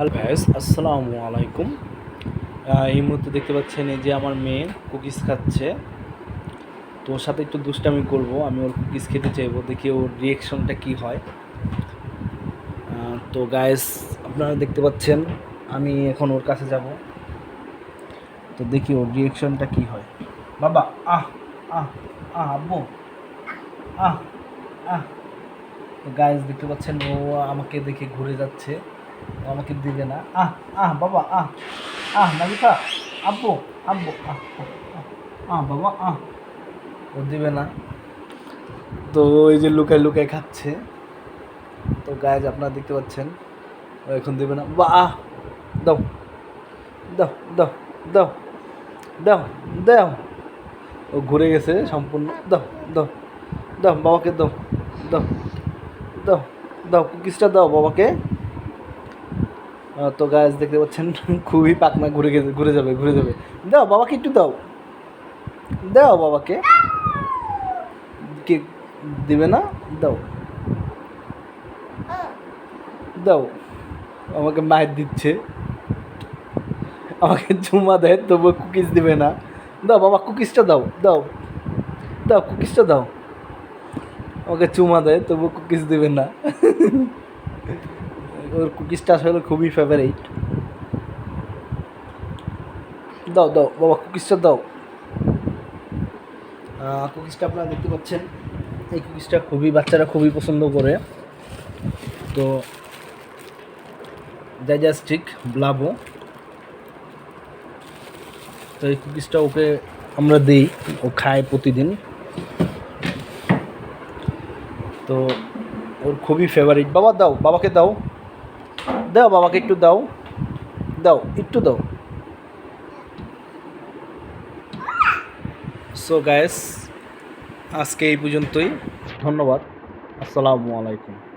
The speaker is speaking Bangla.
হ্যালো ভাইস আসসালামু আলাইকুম। এই মুহূর্তে দেখতে পাচ্ছেন এই যে আমার মেয়ে কুকিজ খাচ্ছে। তো ওর সাথে একটু দুষ্টামি করব, আমি ওর কুকিজ খেতে চাইব, দেখি ওর রিয়েকশনটা কি হয়। তো গায়েস আপনারা দেখতে পাচ্ছেন, আমি এখন ওর কাছে যাব। তো দেখি ওর রিয়েকশনটা কি হয়। বাবা, আহ আহ আহ, আব্বু, আহ আহ। গায়েস দেখতে পাচ্ছেন ও আমাকে দেখে ঘুরে যাচ্ছে। আমাকে দিবে না। আহ আহ বাবা আহ আহ নাবিকা আব্বু আব্বু আহ আহ, বাবা আহ। ও দিবে না। তো ওই যে লুকায় লুকায় খাচ্ছে। তো গায়েজ আপনারা দেখতে পাচ্ছেন ও এখন দেবে না। বা আহ দাও দাও দাও দাও দাও দাও। ও ঘুরে গেছে সম্পূর্ণ। দাও দাও দাও বাবাকে দাও দাও দাও দাও কুকিজটা দাও বাবাকে। তো গাছ দেখতে পাচ্ছেন, খুবই পাকনা ঘুরে গেছে, ঘুরে যাবে ঘুরে যাবে। দাও বাবাকে একটু দাও। দাও বাবাকে। কে দিবে না? দাও। দাও। আমাকে মায়ের দিচ্ছে। আমাকে চুমা দেয় তবু কুকিজ দেবে না। দাও বাবা কুকিজটা দাও দাও। দাও কুকিজটা দাও। আমাকে চুমা দেয় তবু কুকিজ দেবে না। ওর কুকিজটা আসলে খুবই ফেভারিট দাও দাও, বাবা কুকিজটা দাও। কুকিজটা আপনারা দেখতে পাচ্ছেন। এই কুকিজটা খুবই, বাচ্চারা খুবই পছন্দ করে। তো ডাইজাস্টিক ব্লাবো তো এই কুকিজটা ওকে আমরা দিই, ও খায় প্রতিদিন। তো, ওর খুবই ফেভারিট বাবা, দাও, বাবাকে দাও। দাও বাবাকে একটু দাও। দাও, একটু দাও। সো গায়েস আজকে এই পর্যন্তই। ধন্যবাদ। আসসালামু আলাইকুম।